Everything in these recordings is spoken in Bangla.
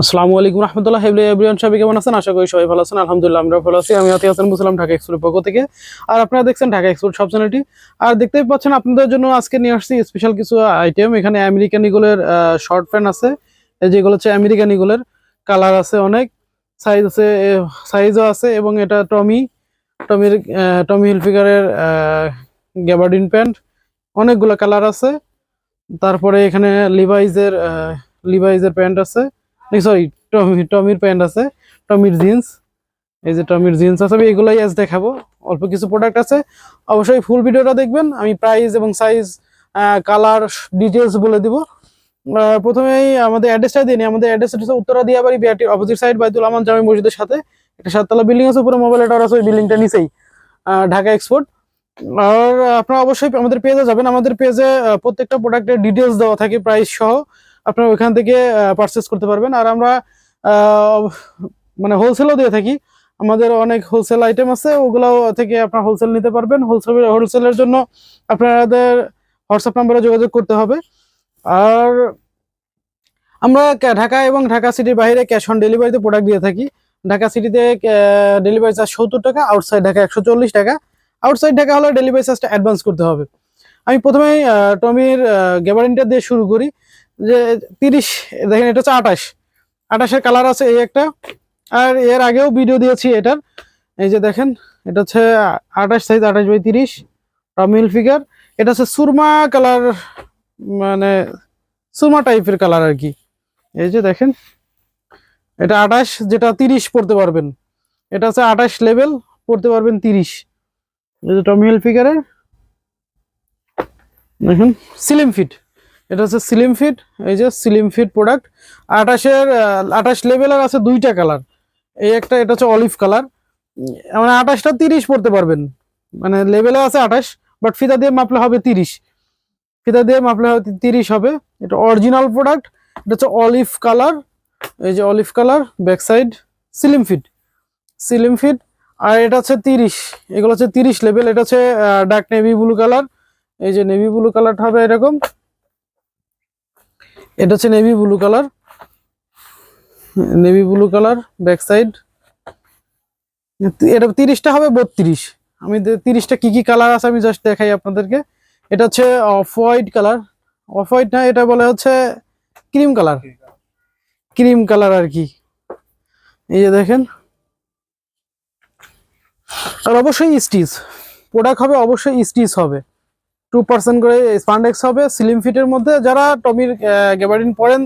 আসসালামু আলাইকুম রহমতুল্লাহ। হেবলি এভরিওয়ান, সবাই কেমন আছেন? আশা করি সবাই ভালো আছেন। আলহামদুলিল্লাহ আমরা ভালো আছি। আমি আতি হাসান, মুসলাম ঢাকা এক্সপোর্টের পক্ষ থেকে। আর আপনারা দেখছেন ঢাকা এক্সপোর্ট সব চ্যানেলটি আর দেখতেই পাচ্ছেন আপনাদের জন্য আজকে নিয়ে আসছি স্পেশাল কিছু আইটেম এখানে আমেরিকান ইগুলের শর্ট প্যান্ট আছে। যেগুলো হচ্ছে আমেরিকান ইগুলের কালার আছে অনেক। সাইজ আছে সাইজও আছে এবং এটা টমি টমির টমি হিলফিগারের গ্যাবার্ডিন প্যান্ট অনেকগুলো কালার আছে। তারপরে এখানে লিভাইজের লিভাইজের প্যান্ট আছে। সরি টমি, টমির প্যান্ট আছে, টমির জিন্স এই যে টমির জিন্স আছে, আমি এগুলাই আজ দেখাবো। অল্প কিছু প্রোডাক্ট আছে, অবশ্যই ফুল ভিডিওটা দেখবেন, আমি প্রাইস এবং সাইজ কালার ডিটেলস বলে দিব। প্রথমেই আমাদের অ্যাড্রেসটা দিই নি। আমাদের অ্যাড্রেস হচ্ছে উত্তরা দিয়াবাড়ি বিআরটির অপোজিট সাইড বাইতুল আমান জামি মসজিদের সাথে। একটা সাততলা বিল্ডিং আছে, উপরে মোবাইল টাওয়ার আছে, ওই বিল্ডিংটা নিচেই ঢাকা এক্সপোর্ট আর আপনারা অবশ্যই আমাদের পেজে যাবেন, আমাদের পেজে প্রত্যেকটা প্রোডাক্টের ডিটেলস দেওয়া থাকে প্রাইস সহ। আপনারা ওইখান থেকে পারচেস করতে পারবেন। আর আমরা মানে হোলসেলও দিয়ে থাকি। আমাদের অনেক হোলসেল আইটেম আছে ওগুলো থেকে আপনারা হোলসেল নিতে পারবেন। হোলসেল হোলসেলের জন্য আপনাদের হোয়াটসঅ্যাপ নাম্বারে যোগাযোগ করতে হবে। আর আমরা ঢাকা এবং ঢাকা সিটির বাইরে ক্যাশ অন ডেলিভারিতে প্রোডাক্ট দিয়ে থাকি। ঢাকা সিটিতে ডেলিভারি চার্জ সত্তর টাকা আউটসাইড ঢাকা একশো চল্লিশ টাকা। আউটসাইড ঢাকা হলে ডেলিভারি চার্জটা অ্যাডভান্স করতে হবে। আমি প্রথমেই টমির গ্যাবারিনটা দিয়ে শুরু করি। যে তিরিশ, দেখেন এটা হচ্ছে আঠাশ। আঠাশের কালার আছে এই একটা। আর এর আগেও ভিডিও দিয়েছি এটার। এই যে দেখেন, এটা হচ্ছে আঠাশ সাইজ আঠাশ বাই তিরিশ টমিল ফিগার এটা হচ্ছে সুরমা কালার মানে সুরমা টাইপের কালার আর কি। এই যে দেখেন, এটা আঠাশ, যেটা তিরিশ পড়তে পারবেন। এটা হচ্ছে আঠাশ লেভেল পড়তে পারবেন তিরিশ। এই যে টমিল ফিগারের দেখুন সিলিম ফিট এটা হচ্ছে সিলিম ফিট এই যে সিলিম ফিট প্রোডাক্ট আঠাশের আঠাশ লেভেলের আছে দুইটা কালার এই একটা, এটা হচ্ছে অলিভ কালার মানে আঠাশটা তিরিশ পড়তে পারবেন। মানে লেভেলে আছে আঠাশ বাট ফিতা দিয়ে মাপলে হবে তিরিশ। ফিতা দিয়ে মাপলে হবে তিরিশ হবে। এটা অরিজিনাল প্রোডাক্ট এটা হচ্ছে অলিভ কালার এই যে olive colour back side slim fit slim fit আর এটা হচ্ছে তিরিশ। এগুলো হচ্ছে তিরিশ লেভেল এটা হচ্ছে ডার্ক নেভি ব্লু কালার এই যে নেভি ব্লু কালারটা হবে এরকম। এটা হচ্ছে navy blue colour navy blue colour back side এটা তিরিশটা হবে, বত্রিশ। আমি তিরিশটা কি কি কালার আছে আমি জাস্ট দেখাই আপনাদেরকে। এটা হচ্ছে off white colour off white না, এটা বলে হচ্ছে ক্রিম কালার ক্রিম কালার আর কি। এই যে দেখেন। আর অবশ্যই স্টিচ প্রোডাক্ট হবে, অবশ্যই স্টিচ হবে। টু পার্সেন্ট করে স্পান্ডেক্স হবে। সিলিম ফিটের মধ্যে যারা টমির গ্যাবারিন পরেন,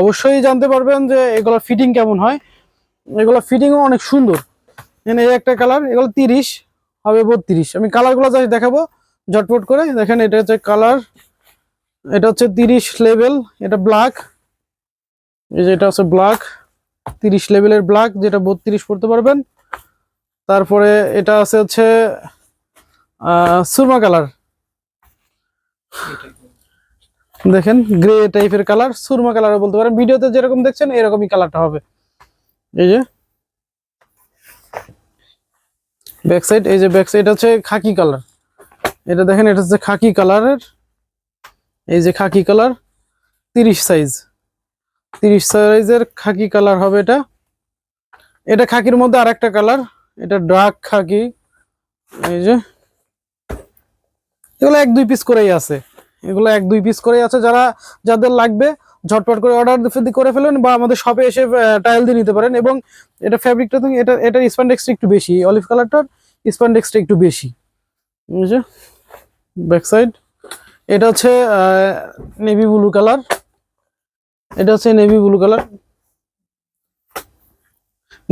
অবশ্যই জানতে পারবেন যে এগুলো ফিটিং কেমন হয়। এগুলো ফিটিংও অনেক সুন্দর। এখানে এই একটা কালার এগুলো তিরিশ, হবে বত্রিশ। আমি কালারগুলো যাই দেখাবো, ঝটপট করে। দেখেন, এটা হচ্ছে কালার এটা হচ্ছে তিরিশ লেভেল এটা ব্ল্যাক এই যে এটা হচ্ছে ব্ল্যাক তিরিশ লেভেলের ব্ল্যাক যেটা বত্রিশ পড়তে পারবেন। তারপরে এটা আছে হচ্ছে সুরমা কালার দেখেন গ্রে টাইপের কালার সুরমা কালার বলতে পারেন। ভিডিওতে যেরকম দেখছেন, এরকমই কালারটা হবে। এই যে ব্যাক সাইড এই যে ব্যাক সাইড হচ্ছে খাকি কালার এটা দেখেন, এটা হচ্ছে খাকি কালারের এই যে খাকি কালার তিরিশ সাইজ তিরিশ সাইজের খাকি কালার হবে এটা। এটা খাকির মধ্যে আরেকটা কালার এটা ডার্ক খাকি। এই যে এগুলো এক দুই পিস করেই আছে। এগুলো এক দুই পিস করেই আছে। যারা, যাদের লাগবে, ঝটপট করে অর্ডার করে ফেলেন বা আমাদের শপে এসে টাইল দিয়ে নিতে পারেন এবং এটা ফ্যাব্রিকটা তুমি, এটা, এটার স্প্যান্ডেক্সটা একটু বেশি অলিভ কালারটার স্প্যান্ডেক্সটা একটু বেশি। বুঝছে ব্যাক সাইড এটা হচ্ছে নেভি ব্লু কালার এটা হচ্ছে নেভি ব্লু কালার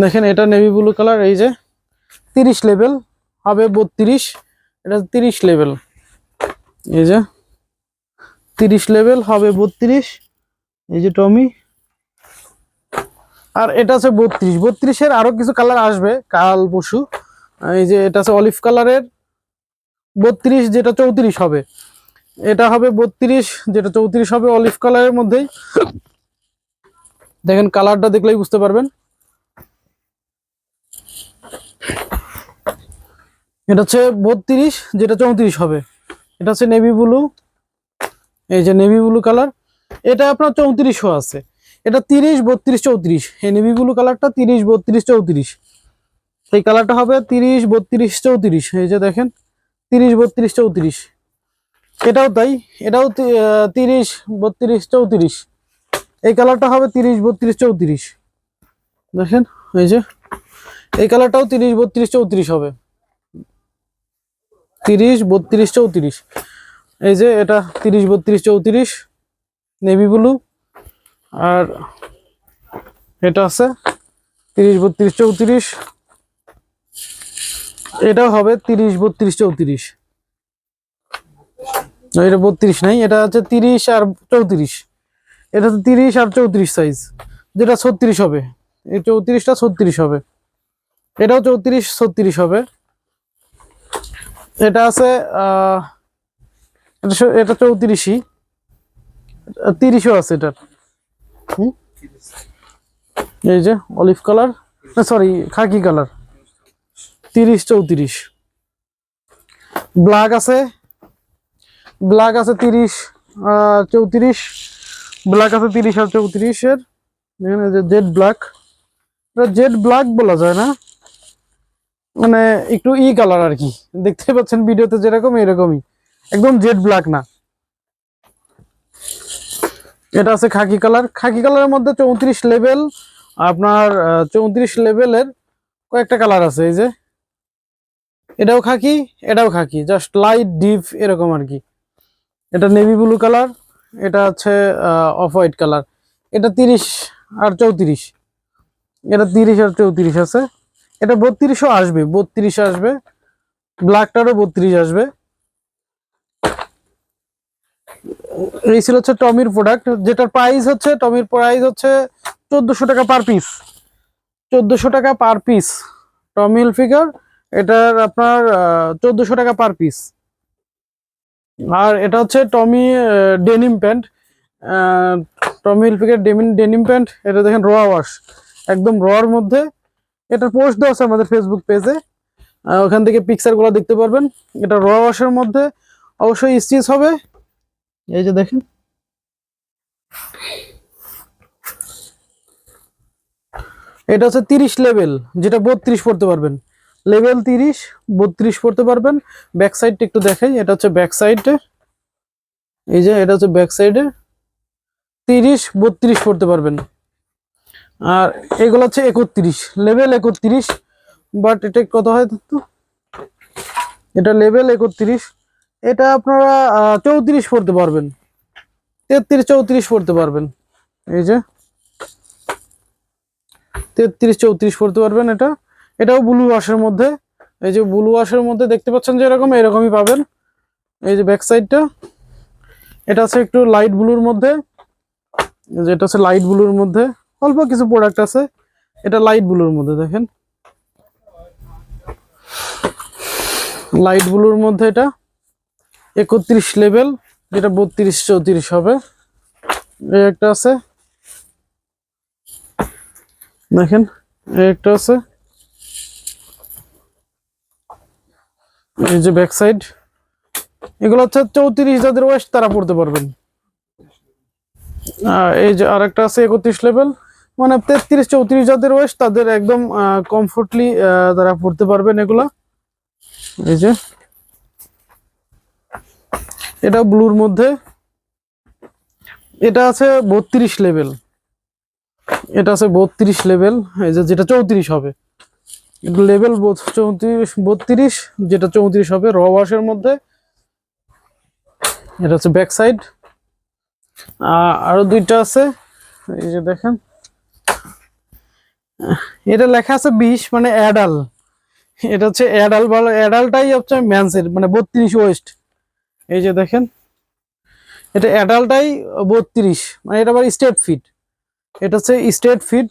দেখেন, এটা নেভি ব্লু কালার এই যে, তিরিশ লেভেল হবে বত্রিশ, এটা তিরিশ লেভেল এই যে তিরিশ লেভেল, হবে বত্রিশ। এই যে টমি। আর এটা আছে বত্রিশ। বত্রিশের আরও কিছু কালার আসবে, কাল পশু এই যে এটা আছে অলিভ কালারের বত্রিশ যেটা চৌত্রিশ হবে। এটা হবে বত্রিশ, যেটা চৌত্রিশ হবে অলিভ কালারের মধ্যেই। দেখেন কালারটা দেখলেই বুঝতে পারবেন। এটা হচ্ছে বত্রিশ, যেটা চৌত্রিশ হবে। এটা হচ্ছে নেভি ব্লু এই যে নেভি ব্লু কালার এটা আপনার চৌত্রিশশো আছে। এটা তিরিশ, বত্রিশ, চৌত্রিশ। এই নেভি ব্লু কালারটা তিরিশ, বত্রিশ, চৌত্রিশ। এই কালারটা হবে তিরিশ, বত্রিশ, চৌত্রিশ। এই যে দেখেন, তিরিশ, বত্রিশ, চৌত্রিশ। এটাও তাই, এটাও তিরিশ, বত্রিশ, চৌত্রিশ। এই কালারটা হবে তিরিশ, বত্রিশ, চৌত্রিশ। দেখেন, এই যে, এই কালারটাও তিরিশ, বত্রিশ, চৌত্রিশ হবে। তিরিশ, বত্রিশ, চৌত্রিশ। এই যে এটা তিরিশ, বত্রিশ, চৌত্রিশ নেভি ব্লু আর এটা আছে তিরিশ, বত্রিশ, চৌত্রিশ। এটাও হবে তিরিশ, বত্রিশ, চৌত্রিশ। এটা বত্রিশ নাই, এটা হচ্ছে তিরিশ আর চৌত্রিশ। এটা তো তিরিশ আর চৌত্রিশ সাইজ যেটা ছত্রিশ হবে। এই চৌত্রিশটা ছত্রিশ হবে। এটাও চৌত্রিশ, ছত্রিশ হবে। এটা আছে এটা চৌত্রিশই। তিরিশও আছে এটার? এই যে, olive colour sorry, khaki colour. তিরিশ, চৌত্রিশ। ব্ল্যাক আছে ব্ল্যাক আছে তিরিশ চৌত্রিশ। ব্ল্যাক আছে তিরিশ আর চৌত্রিশের। যে জেড ব্ল্যাক। এটা জেড ব্ল্যাক বলা যায় না। মানে একটু ই কালার আর কি। দেখতে পাচ্ছেন ভিডিওতে যেরকম এরকমই। একদম জেড ব্ল্যাক না। এটা আছে খাকি কালার খাকি কালারের মধ্যে চৌত্রিশ লেভেল আপনার চৌত্রিশ লেভেলের কয়েকটা কালার আছে, এই যে। এটাও খাকি এটাও খাকি জাস্ট লাইট ডিপ এরকম আর কি। এটা নেভি ব্লু কালার এটা হচ্ছে অফ হোয়াইট কালার এটা তিরিশ আর চৌত্রিশ। এটা তিরিশ আর চৌত্রিশ আছে। এটা বত্রিশও আসবে, বত্রিশ আসবে ব্ল্যাকটারও বত্রিশ আসবে। এই ছিল হচ্ছে টমির প্রোডাক্ট যেটার প্রাইস হচ্ছে, টমির প্রাইস হচ্ছে চোদ্দশো টাকা পার পিস চোদ্দশো টাকা পার পিস টমিল ফিগার এটার আপনার চোদ্দশো টাকা পার পিস আর এটা হচ্ছে টমি ডেনিম প্যান্ট টমি হিলফিকের ডেমিন ডেনিম প্যান্ট এটা দেখেন রোয়া ওয়াশ একদম রোয়ার মধ্যে। এটা পোস্ট দেওয়া আছে আমাদের ফেসবুক পেজে ওখান থেকে পিকচারগুলো দেখতে পারবেন। এটা র ওয়াশের মধ্যে। অবশ্যই স্টিচ হবে। এই যে দেখেন। এটা হচ্ছে তিরিশ লেভেল যেটা বত্রিশ পড়তে পারবেন। লেভেল তিরিশ, বত্রিশ পড়তে পারবেন। ব্যাক সাইডটা একটু দেখাই। এটা হচ্ছে ব্যাক সাইডে এই যে, এটা হচ্ছে ব্যাক সাইডে তিরিশ, বত্রিশ পড়তে পারবেন। আর এগুলো হচ্ছে একত্রিশ লেভেল একত্রিশ বাট এটা কত হয় তো এটা লেভেল একত্রিশ, এটা আপনারা চৌত্রিশ পড়তে পারবেন। তেত্রিশ, চৌত্রিশ পড়তে পারবেন। এই যে, তেত্রিশ, চৌত্রিশ পড়তে পারবেন এটা। এটাও ব্লু ওয়াশের মধ্যে। এই যে ব্লু ওয়াশের মধ্যে দেখতে পাচ্ছেন যে এরকম, এরকমই পাবেন। এই যে ব্যাক সাইডটা এটা আছে একটু লাইট ব্লুর মধ্যে। এই যে এটা হচ্ছে লাইট ব্লুর মধ্যে। অল্প কিছু প্রোডাক্ট আছে। এটা লাইট ব্লুর মধ্যে দেখেন। লাইট ব্লুর মধ্যে এটা একত্রিশ লেভেল যেটা বত্রিশ চৌত্রিশ হবে। এই একটা আছে। দেখেন, এই একটা আছে। এই যে ব্যাক সাইড এগুলো হচ্ছে চৌত্রিশ যাদের ওয়েস্ট তারা পড়তে পারবেন। এই যে আরেকটা আছে একত্রিশ লেভেল মানে তেত্রিশ, চৌত্রিশ যাদের ওয়েস্ট তাদের একদম কমফোর্টলি তারা পড়তে পারবেন এগুলা। এই যে। এটা ব্লুর মধ্যে। এটা আছে বত্রিশ লেভেল এটা আছে বত্রিশ লেভেল এই যে যেটা চৌত্রিশ হবে। লেভেল চৌত্রিশ, বত্রিশ, যেটা চৌত্রিশ হবে র ওয়াশের মধ্যে। এটা হচ্ছে ব্যাক সাইড আরও দুইটা আছে। এই যে দেখেন। এটা লেখা আছে বিশ মানে অ্যাডাল এটা হচ্ছে অ্যাডাল বলো অ্যাডালটাই হচ্ছে ম্যানসের মানে বত্রিশ ওয়েস্ট এই যে দেখেন, এটা অ্যাডালটাই বত্রিশ মানে এটা আবার স্টেট ফিট এটা হচ্ছে স্টেট ফিট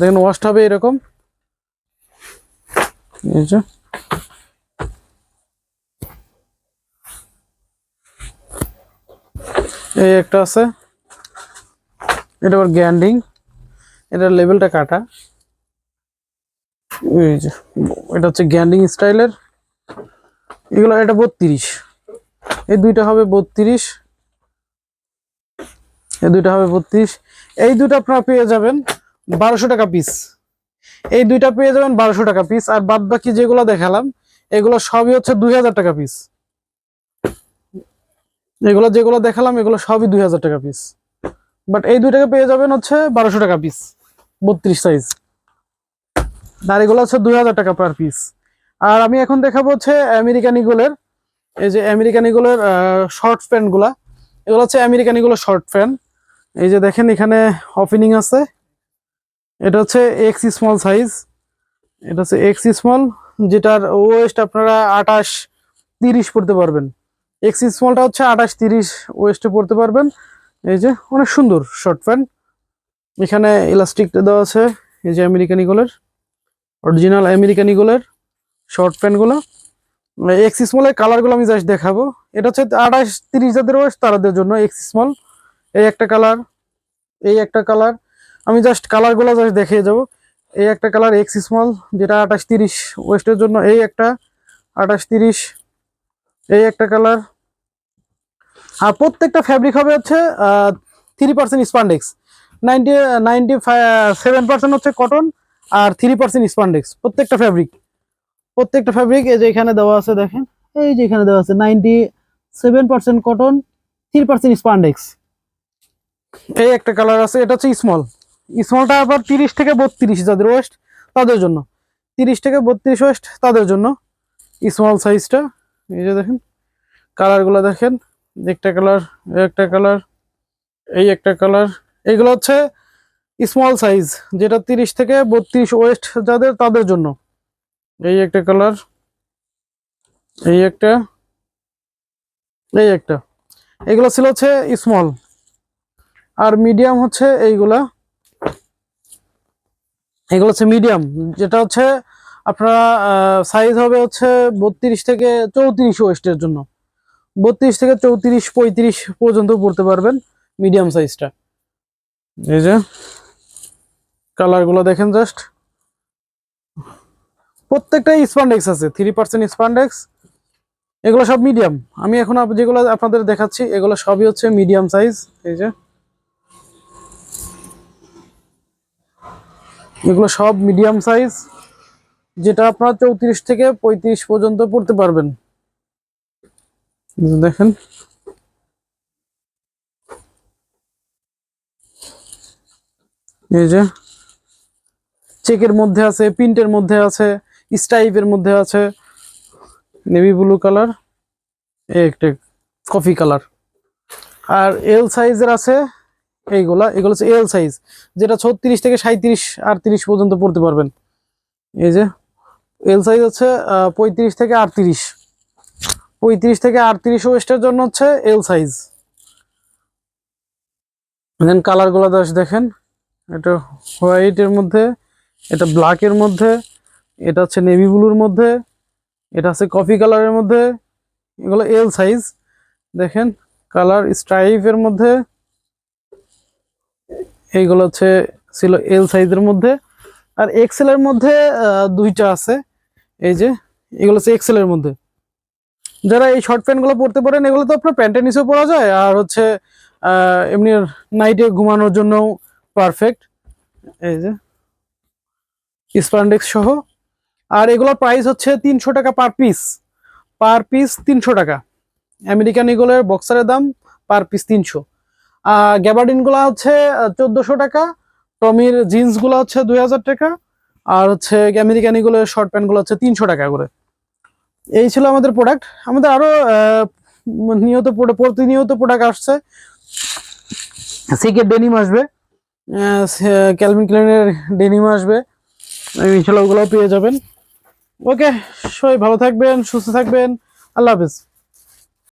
দেখেন ওয়াস্ট হবে এরকম। এই যে। এই একটা আছে। এটা আবার গ্যান্ডিং। এটার লেভেলটা কাটা। যে, এটা হচ্ছে গ্যান্ডিং স্টাইলের। এগুলো, এটা বত্রিশ। এই দুইটা হবে বত্রিশ। এই দুইটা হবে বত্রিশ। এই দুটো আপনারা পেয়ে যাবেন বারোশো টাকা পিস এই দুইটা পেয়ে যাবেন বারোশো টাকা পিস আর বাদ বাকি যেগুলো দেখালাম, এগুলো সবই হচ্ছে দুই হাজার টাকা পিস এগুলো যেগুলো দেখালাম, এগুলো সবই দুই হাজার টাকা পিস বাট এই দুইটাকে পেয়ে যাবেন হচ্ছে বারোশো টাকা পিস বত্রিশ সাইজ আর এগুলো হচ্ছে দুই হাজার টাকা পার পিস আর আমি এখন দেখাবো হচ্ছে আমেরিকান ইগলের এই যে আমেরিকান শর্ট প্যান্টগুলা। এগুলো হচ্ছে আমেরিকান শর্ট প্যান্ট এই যে দেখেন এখানে ওপেনিং আছে। এটা হচ্ছে এক্স স্মল সাইজ এটা হচ্ছে এক্স স্মল যেটার ওয়েস্ট আপনারা আঠাশ তিরিশ পড়তে পারবেন। এক্স স্মলটা হচ্ছে আঠাশ তিরিশ ওয়েস্টে পড়তে পারবেন। এই যে অনেক সুন্দর শর্ট প্যান্ট এখানে ইলাস্টিক দেওয়া আছে, এই যে আমেরিকান ইগলের অরিজিনাল আমেরিকান ইগলের শর্ট প্যান্টগুলো এক্স স্মলের কালারগুলো আমি জাস্ট দেখাবো। এটা হচ্ছে আঠাশ তিরিশ যাদের ওয়েস্ট তাদের জন্য এক্স স্মল এই একটা কালার এই একটা কালার আমি জাস্ট কালারগুলো জাস্ট দেখিয়ে যাব এই একটা কালার এক্স স্মল যেটা আঠাশ তিরিশ ওয়েস্টের জন্য এই একটা, আঠাশ তিরিশ, এই একটা কালার আর প্রত্যেকটা ফ্যাব্রিক হবে হচ্ছে three percent spandex ninety ninety seven percent হচ্ছে কটন আর থ্রি পার্সেন্ট স্পান্ডেক্স প্রত্যেকটা ফ্যাব্রিক প্রত্যেকটা ফ্যাব্রিক এই যে এখানে দেওয়া আছে দেখেন, এই যে এখানে দেওয়া আছে ninety seven percent cotton three percent spandex এই একটা কালার আছে, এটা হচ্ছে স্মল স্মলটা আবার তিরিশ থেকে বত্রিশ যাদের ওয়েস্ট তাদের জন্য। তিরিশ থেকে বত্রিশ ওয়েস্ট তাদের জন্য। স্মল সাইজটা এই যে দেখেন কালারগুলো দেখেন, একটা কালার একটা কালার এই একটা কালার এগুলো হচ্ছে স্মল সাইজ যেটা তিরিশ থেকে বত্রিশ ওয়েস্ট যাদের, তাদের জন্য। এই একটা কালার এই একটা এই একটা। এগুলো ছিল হচ্ছে স্মল আর মিডিয়াম হচ্ছে এইগুলা। এগুলো হচ্ছে মিডিয়াম যেটা হচ্ছে আপনারা সাইজ হবে হচ্ছে বত্রিশ থেকে চৌত্রিশ ওয়েস্টের জন্য। বত্রিশ থেকে চৌত্রিশ, পঁয়ত্রিশ পর্যন্ত পড়তে পারবেন মিডিয়াম সাইজটা এই যে কালারগুলো দেখেন জাস্ট প্রত্যেকটাই স্পান্ডেক্স আছে থ্রি পার্সেন্ট স্পান্ডেক্স এগুলো সব মিডিয়াম আমি এখন যেগুলো আপনাদের দেখাচ্ছি, এগুলো সবই হচ্ছে মিডিয়াম সাইজ এই যে। এগুলো সব মিডিয়াম সাইজ যেটা আপনারা চৌত্রিশ থেকে পঁয়ত্রিশ পর্যন্ত পড়তে পারবেন। দেখেন। এই যে, চেকের মধ্যে আছে, প্রিন্টের মধ্যে আছে, স্টাইপের মধ্যে আছে নেভি ব্লু কালার একটা কফি কালার আর এল সাইজের আছে এইগুলা, এগুলো হচ্ছে এল সাইজ যেটা ছত্রিশ থেকে সাঁত্রিশ আটত্রিশ পর্যন্ত পড়তে পারবেন। এই যে এল সাইজ হচ্ছে পঁয়ত্রিশ থেকে আটত্রিশ। পঁয়ত্রিশ থেকে আটত্রিশ ওয়েস্টের জন্য হচ্ছে এল সাইজ দেন কালারগুলো দাস দেখেন। এটা হোয়াইটের মধ্যে, এটা ব্ল্যাকের মধ্যে, এটা হচ্ছে নেভি ব্লুর মধ্যে, এটা হচ্ছে কফি কালারের মধ্যে, এগুলো এল সাইজ দেখেন, কালার স্ট্রাইপের মধ্যে এইগুলো হচ্ছে ছিল এল সাইজের মধ্যে। আর এক্সেল এর মধ্যে দুইটা আছে। এই যে, এগুলো হচ্ছে এক্সেল এর মধ্যে। যারা এই শর্ট প্যান্টগুলো পরতে পারেন, এগুলো তো আপনার প্যান্টের নিচেও পরা যায়। আর হচ্ছে এমনি নাইটে ঘুমানোর জন্য পারফেক্ট এই যে স্পান্ডেক্স সহ। আর এগুলোর প্রাইস হচ্ছে তিনশো টাকা পার পিস পার পিস তিনশো টাকা। আমেরিকান ইগলের বক্সারের দাম পার পিস তিনশো। আর গ্যাবার্ডিনগুলো হচ্ছে চোদ্দোশো টাকা। টমির জিন্সগুলো হচ্ছে দুই হাজার টাকা। আর হচ্ছে আমেরিকান ইগলের শর্ট প্যান্টগুলো হচ্ছে তিনশো টাকা করে। এই ছিল আমাদের প্রোডাক্ট আমাদের আরও নিয়ত প্রতিনিয়ত প্রোডাক্ট আসছে। সিকের ডেনিম আসবে। ক্যালভিন ক্লেনের ডেনিম আসবে। ইনশাল্লাহ ওগুলোও পেয়ে যাবেন। ওকে, সবাই ভালো থাকবেন, সুস্থ থাকবেন। আল্লাহ হাফিজ।